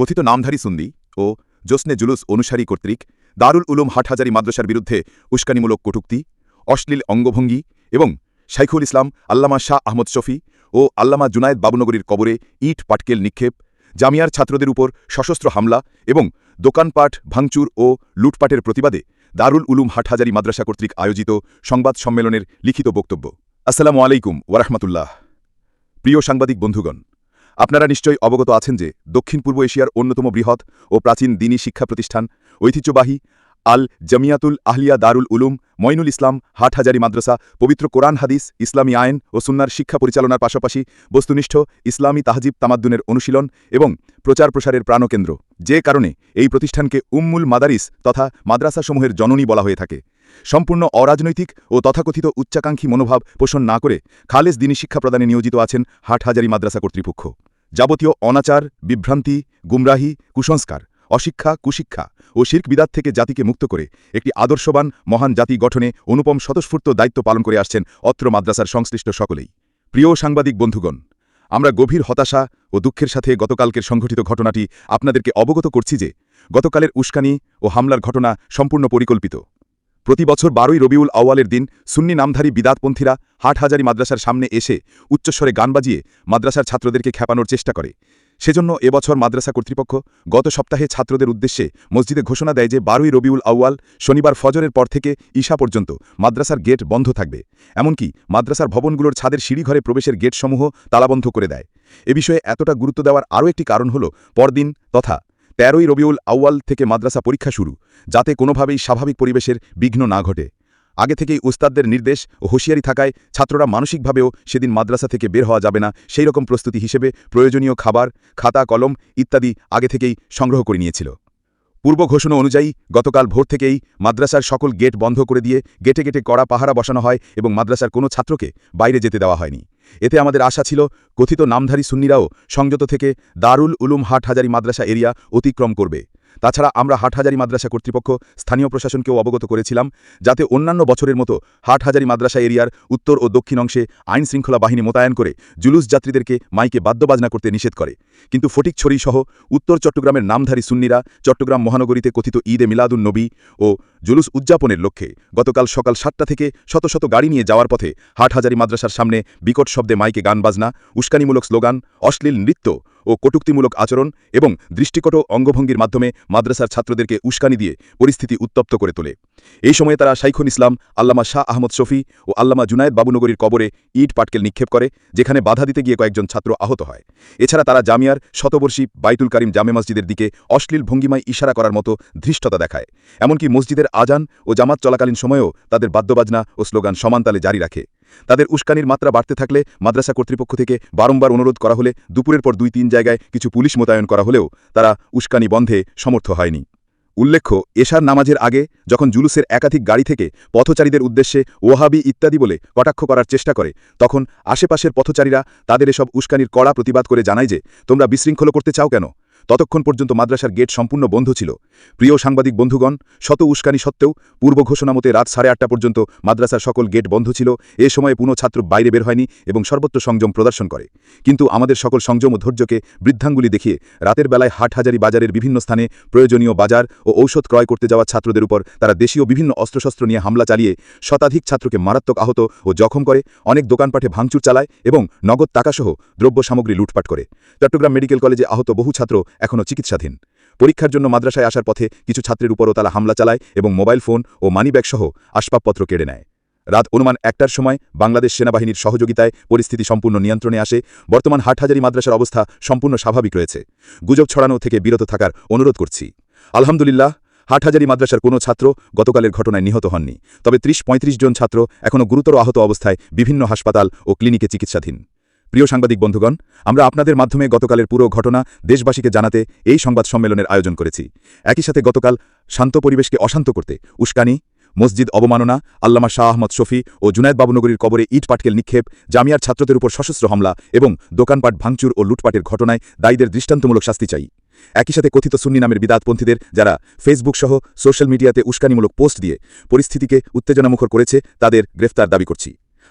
কথিত নামধারী সুন্দি ও জোসনে জুলুস অনুসারী কর্তৃক দারুল উলুম হাটহাজারি মাদ্রাসার বিরুদ্ধে উস্কানিমূলক কটুক্তি, অশ্লীল অঙ্গভঙ্গি এবং শাইখুল ইসলাম, আল্লামা শাহ আহমদ শফি ও আল্লামা জুনায়েদ বাবুনগরীর কবরে ইট, পাটকেল নিক্ষেপ, জামিয়ার ছাত্রদের উপর সশস্ত্র হামলা এবং দোকানপাট ভাঙচুর ও লুটপাটের প্রতিবাদে দারুল উলুম হাটহাজারি মাদ্রাসা কর্তৃক আয়োজিত সংবাদ সম্মেলনের লিখিত বক্তব্য। আসসালামু আলাইকুম ওরহমতুল্লাহ প্রিয় সাংবাদিক বন্ধুগণ আপনারা নিশ্চয়ই অবগত আছেন যে দক্ষিণ পূর্ব এশিয়ার অন্যতম বৃহৎ ও প্রাচীন দিনী শিক্ষা প্রতিষ্ঠান ঐতিহ্যবাহী আল জামিয়াতুল আহলিয়া দারুল উলুম মইনুল ইসলাম হাটহাজারি মাদ্রাসা, পবিত্র কোরআন, হাদিস, ইসলামী আইন ও সুন্নার শিক্ষা পরিচালনার পাশাপাশি বস্তুনিষ্ঠ ইসলামী তাহজিব তামাদ্দুনের অনুশীলন এবং প্রচার প্রসারের প্রাণকেন্দ্র। যে কারণে এই প্রতিষ্ঠানকে উম্মুল মাদারিস তথা মাদ্রাসাসমূহের জননী বলা হয়ে থাকে। সম্পূর্ণ অরাজনৈতিক ও তথাকথিত উচ্চাকাঙ্ক্ষী মনোভাব পোষণ না করে খালেজ দিনী শিক্ষা প্রদানে নিয়োজিত আছেন হাটহাজারি মাদ্রাসা কর্তৃপক্ষ। যাবতীয় অনাচার, বিভ্রান্তি, গুমরাহি, কুসংস্কার, অশিক্ষা, কুশিক্ষা ও শির্ক বিদাত থেকে জাতিকে মুক্ত করে একটি আদর্শবান, মহান জাতি গঠনে অনুপম স্বতঃস্ফূর্ত দায়িত্ব পালন করে আসছেন অত্র মাদ্রাসার সংশ্লিষ্ট সকলেই। প্রিয় সাংবাদিক বন্ধুগণ, আমরা গভীর হতাশা ও দুঃখের সাথে গতকালকের সংঘটিত ঘটনাটি আপনাদেরকে অবগত করছি যে গতকালের উস্কানি ও হামলার ঘটনা সম্পূর্ণ পরিকল্পিত। প্রতি বছর বারোই রবিউল আওয়ালের দিন সুন্নি নামধারী বিদাতপন্থীরা হাটহাজারি মাদ্রাসার সামনে এসে উচ্চস্বরে গান বাজিয়ে মাদ্রাসার ছাত্রদেরকে খেপানোর চেষ্টা করে। সেজন্য এবছর মাদ্রাসা কর্তৃপক্ষ গত সপ্তাহে ছাত্রদের উদ্দেশ্যে মসজিদে ঘোষণা দেয় যে, বারোই রবিউল আউয়াল শনিবার ফজরের পর থেকে ঈশা পর্যন্ত মাদ্রাসার গেট বন্ধ থাকবে। এমনকি মাদ্রাসার ভবনগুলোর ছাদের সিঁড়িঘরে প্রবেশের গেটসমূহ তালাবন্ধ করে দেয়। এ বিষয়ে এতটা গুরুত্ব দেওয়ার আরও একটি কারণ হল পরদিন তথা তেরোই রবিউল আউয়াল থেকে মাদ্রাসা পরীক্ষা শুরু, যাতে কোনোভাবেই স্বাভাবিক পরিবেশের বিঘ্ন না ঘটে। আগে থেকেই উস্তাদদের নির্দেশ ও হুঁশিয়ারি থাকায় ছাত্ররা মানসিকভাবেও সেদিন মাদ্রাসা থেকে বের হওয়া যাবে না সেই রকম প্রস্তুতি হিসেবে প্রয়োজনীয় খাবার, খাতা, কলম ইত্যাদি আগে থেকেই সংগ্রহ করে নিয়েছিল। পূর্ব ঘোষণা অনুযায়ী, গতকাল ভোর থেকেই মাদ্রাসার সকল গেট বন্ধ করে দিয়ে গেটে গেটে কড়া পাহারা বসানো হয় এবং মাদ্রাসার কোনো ছাত্রকে বাইরে যেতে দেওয়া হয়নি। এতে আমাদের আশা ছিল কথিত নামধারী সুন্নিরাও সংযত থেকে দারুল উলুম হাট হাজারি মাদ্রাসা এরিয়া অতিক্রম করবে। তাছাড়া আমরা হাটহাজারি মাদ্রাসা কর্তৃপক্ষ, স্থানীয় প্রশাসনকেও অবগত করেছিলাম যাতে অন্যান্য বছরের মতো হাটহাজারি মাদ্রাসা এরিয়ার উত্তর ও দক্ষিণ অংশে আইন শৃঙ্খলা বাহিনী মোতায়েন করে জুলুস যাত্রীদেরকে মাইকে বাদ্যবাজনা করতে নিষেধ করে। কিন্তু ফটিকছড়ি সহ উত্তর চট্টগ্রামের নামধারী সুন্নিরা চট্টগ্রাম মহানগরীতে কথিত ঈদে মিলাদুন নবী ও জুলুস উদযাপনের লক্ষ্যে গতকাল সকাল সাতটা থেকে শত শত গাড়ি নিয়ে যাওয়ার পথে হাটহাজারি মাদ্রাসার সামনে বিকট শব্দে মাইকে গান বাজনা, উস্কানিমূলক স্লোগান, অশ্লীল নৃত্য ও কটুক্তিমূলক আচরণ এবং দৃষ্টিকট অঙ্গভঙ্গির মাধ্যমে মাদ্রাসার ছাত্রদেরকে উস্কানি দিয়ে পরিস্থিতি উত্তপ্ত করে তোলে। এই সময়ে তারা শাইখুল ইসলাম, আল্লামা শাহ আহমদ শফি ও আল্লামা জুনায়দ বাবুনগরীর কবরে ইট পাটকেল নিক্ষেপ করে, যেখানে বাধা দিতে গিয়ে কয়েকজন ছাত্র আহত হয়। এছাড়া তারা জামিয়ার শতবর্ষী বাইতুল কারিম জামে মসজিদের দিকে অশ্লীল ভঙ্গিমায় ইশারা করার মতো ধৃষ্টতা দেখায়। এমনকি মসজিদের আজান ও জামাত চলাকালীন সময়েও তাদের বাদ্যবাজনা ও স্লোগান সমানতালে জারি রাখে। তাদের উস্কানির মাত্রা বাড়তে থাকলে মাদ্রাসা কর্তৃপক্ষ থেকে বারংবার অনুরোধ করা হলে দুপুরের পর দুই তিন জায়গায় কিছু পুলিশ মোতায়েন করা হলেও তারা উস্কানি বন্ধে সমর্থ হয়নি। উল্লেখ্য, এশার নামাজের আগে যখন জুলুসের একাধিক গাড়ি থেকে পথচারীদের উদ্দেশ্যে ওহাবি ইত্যাদি বলে কটাক্ষ করার চেষ্টা করে, তখন আশেপাশের পথচারীরা তাদের এসব উস্কানির কড়া প্রতিবাদ করে জানায় যে, তোমরা বিশৃঙ্খল করতে চাও কেন? ততক্ষণ পর্যন্ত মাদ্রাসার গেট সম্পূর্ণ বন্ধ ছিল। প্রিয় সাংবাদিক বন্ধুগণ, শত উস্কানি সত্ত্বেও পূর্ব ঘোষণা মতে রাত সাড়ে আটটা পর্যন্ত মাদ্রাসার সকল গেট বন্ধ ছিল। এ সময়ে পুনঃ ছাত্র বাইরে বের হয়নি এবং সর্বত্র সংযম প্রদর্শন করে। কিন্তু আমাদের সকল সংযম ও ধৈর্যকে বৃদ্ধাঙ্গুলি দেখিয়ে রাতের বেলায় হাটহাজারি বাজারের বিভিন্ন স্থানে প্রয়োজনীয় বাজার ও ঔষধ ক্রয় করতে যাওয়া ছাত্রদের উপর তারা দেশীয় বিভিন্ন অস্ত্রশস্ত্র নিয়ে হামলা চালিয়ে শতাধিক ছাত্রকে মারাত্মক আহত ও জখম করে, অনেক দোকানপাঠে ভাঙচুর চালায় এবং নগদ টাকাসহ দ্রব্য সামগ্রী লুটপাট করে। চট্টগ্রাম মেডিকেল কলেজে আহত বহু ছাত্র এখনও চিকিৎসাধীন। পরীক্ষার জন্য মাদ্রাসায় আসার পথে কিছু ছাত্রের উপরও তারা হামলা চালায় এবং মোবাইল ফোন ও মানিব্যাগসহ আসবাবপত্র কেড়ে নেয়। রাত অনুমান একটার সময় বাংলাদেশ সেনাবাহিনীর সহযোগিতায় পরিস্থিতি সম্পূর্ণ নিয়ন্ত্রণে আসে। বর্তমান হাটহাজারি মাদ্রাসার অবস্থা সম্পূর্ণ স্বাভাবিক রয়েছে। গুজব ছড়ানো থেকে বিরত থাকার অনুরোধ করছি। আলহামদুলিল্লাহ, হাটহাজারি মাদ্রাসার কোনো ছাত্র গতকালের ঘটনায় নিহত হননি। তবে ত্রিশ পঁয়ত্রিশ জন ছাত্র এখনও গুরুতর আহত অবস্থায় বিভিন্ন হাসপাতাল ও ক্লিনিকে চিকিৎসাধীন। প্রিয় সাংবাদিক বন্ধুগণ, আমরা আপনাদের মাধ্যমে গতকালের পুরো ঘটনা দেশবাসীকে জানাতে এই সংবাদ সম্মেলনের আয়োজন করেছি। একই সাথে গতকাল শান্ত পরিবেশকে অশান্ত করতে উস্কানি, মসজিদ অবমাননা, আল্লামা শাহ আহমদ শফি ও জুনায়দ বাবুনগরীর কবরে ইট পাটকেল নিক্ষেপ, জামিয়ার ছাত্রদের উপর সশস্ত্র হামলা এবং দোকানপাট ভাঙচুর ও লুটপাটের ঘটনায় দায়ীদের দৃষ্টান্তমূলক শাস্তি চাই। একই সাথে কথিত সুন্নি নামের বিদাতপন্থীদের যারা ফেসবুক সহ সোশ্যাল মিডিয়াতে উস্কানিমূলক পোস্ট দিয়ে পরিস্থিতিকে উত্তেজনামুখর করেছে, তাদের গ্রেফতার দাবি করছি।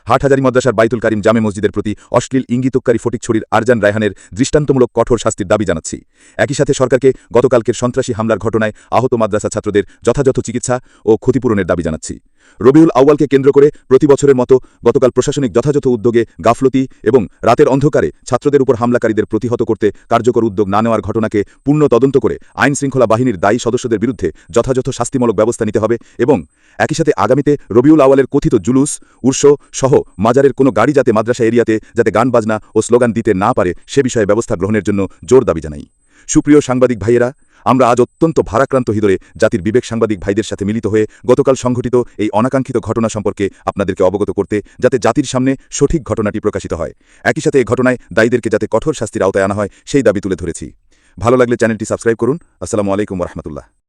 হাটহাজারি মাদ্রাসার বাইতুল কারিম জামে মসজিদের প্রতি অশ্লীল ইঙ্গিতকারী ফটিকছড়ির আরজান রায়হানের দৃষ্টান্তমূলক কঠোর শাস্তির দাবি জানাচ্ছি। একই সাথে সরকারকে গতকালকের সন্ত্রাসী হামলার ঘটনায় আহত মাদ্রাসা ছাত্রদের যথাযথ চিকিৎসা ও ক্ষতিপূরণের দাবি জানাচ্ছি। রবিউল আউয়ালকে কেন্দ্র করে প্রতি বছরের মতো গতকাল প্রশাসনিক যথাযথ উদ্যোগে গাফলতি এবং রাতের অন্ধকারে ছাত্রদের উপর হামলাকারীদের প্রতিহত করতে কার্যকর উদ্যোগ না নেওয়ার ঘটনাকে পূর্ণ তদন্ত করে আইন শৃঙ্খলা বাহিনীর দায়ী সদস্যদের বিরুদ্ধে যথাযথ শাস্তিমূলক ব্যবস্থা নিতে হবে এবং একই সাথে আগামীতে রবিউল আওয়ালের কথিত জুলুস উৎস সহ মাজারের কোনো গাড়ি যাতে মাদ্রাসা এরিয়াতে যাতে গান বাজনা ও স্লোগান দিতে না পারে সে বিষয়ে ব্যবস্থা গ্রহণের জন্য জোর দাবি জানাই। সুপ্রিয় সাংবাদিক ভাইয়েরা আমরা আজ অত্যন্ত ভারাক্রান্ত হৃদয়ে জাতির বিবেক সাংবাদিক ভাইদের সাথে মিলিত হয়ে গতকাল সংঘটিত এই অনাকাঙ্ক্ষিত ঘটনা সম্পর্কে আপনাদেরকে অবগত করতে যাতে জাতির সামনে সঠিক ঘটনাটি প্রকাশিত হয়। একই সাথে এই ঘটনায় দায়ীদেরকে যাতে কঠোর শাস্তির আওতায় আনা হয়, সেই দাবি তুলে ধরেছি। ভালো লাগলে চ্যানেলটি সাবস্ক্রাইব করুন। আসসালামু আলাইকুম রহমতুল্লাহ।